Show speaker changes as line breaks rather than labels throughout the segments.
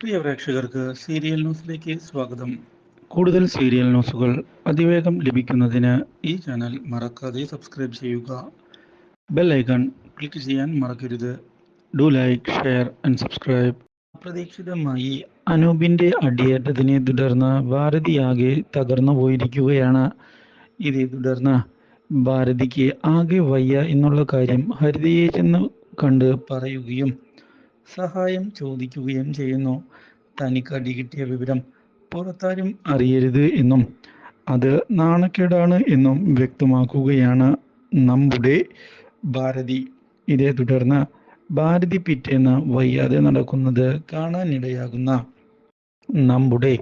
പ്രിയ പ്രേക്ഷകർക്ക് സീരിയൽ ന്യൂസിലേക്ക് സ്വാഗതം. കൂടുതൽ സീരിയൽ ന്യൂസുകൾ അതിവേഗം ലഭിക്കുന്നതിന് ഈ ചാനൽ മറക്കാതെ സബ്സ്ക്രൈബ് ചെയ്യുക. ബെൽ ഐക്കൺ ക്ലിക്ക് ചെയ്യാൻ മറക്കരുത്. Do like share and subscribe. അപ്രതീക്ഷിതമായി അനൂപിന്റെ അടിയേറ്റതിനെ തുടർന്ന് ഭാരതിയാകെ തകർന്നു പോയിരിക്കുകയാണ്. ഇതേ തുടർന്ന് ഭാരതിക്ക് ആകെ വയ്യ എന്നുള്ള കാര്യം ഹരിതയെ ചെന്ന് കണ്ട് പറയുകയും സഹായം ചോദിക്കുകയും ചെയ്യുന്നു. തനിക്ക് അടി കിട്ടിയ വിവരം പുറത്താരും അറിയരുത് എന്നും അത് നാണക്കേടാണ് എന്നും വ്യക്തമാക്കുകയാണ് നമ്മുടെ ഭാരതി. ഇതേ തുടർന്ന് ഭാരതി പിറ്റേന്ന് വയ്യാതെ നടക്കുന്നത് കാണാനിടയാകുന്ന നമ്മുടെ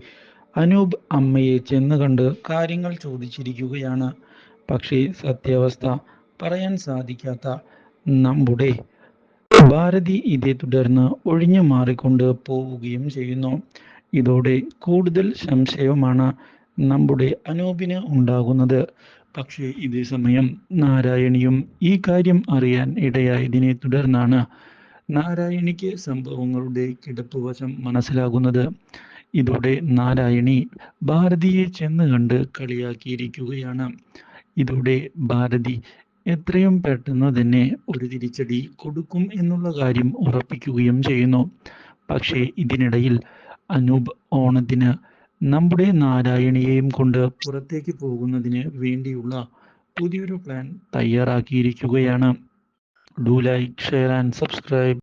അനൂപ് അമ്മയെ ചെന്ന് കണ്ട് കാര്യങ്ങൾ ചോദിച്ചിരിക്കുകയാണ്. പക്ഷേ സത്യാവസ്ഥ പറയാൻ സാധിക്കാത്ത നമ്മുടെ ഭാരതി ഇതേ തുടർന്ന് ഒഴിഞ്ഞു മാറിക്കൊണ്ട് പോവുകയും ചെയ്യുന്നു. ഇതോടെ കൂടുതൽ സംശയമാണ് നമ്മുടെ അനൂപിന് ഉണ്ടാകുന്നത്. പക്ഷേ ഇതേ സമയം നാരായണിയും ഈ കാര്യം അറിയാൻ ഇടയായതിനെ തുടർന്നാണ് നാരായണിക്ക് സംഭവങ്ങളുടെ കിടപ്പുവശം മനസ്സിലാകുന്നത്. ഇതോടെ നാരായണി ഭാരതിയെ ചെന്ന് കണ്ട് കളിയാക്കിയിരിക്കുകയാണ്. ഇതോടെ ഭാരതി എത്രയും പെട്ടെന്ന് തന്നെ ഒരു തിരിച്ചടി കൊടുക്കും എന്നുള്ള കാര്യം ഉറപ്പിക്കുകയും ചെയ്യുന്നു. പക്ഷേ ഇതിനിടയിൽ അനൂപ് ഓണത്തിന് നമ്മുടെ നാരായണിയെയും കൊണ്ട് പുറത്തേക്ക് പോകുന്നതിന് വേണ്ടിയുള്ള പുതിയൊരു plan തയ്യാറാക്കിയിരിക്കുകയാണ്. Do like share and subscribe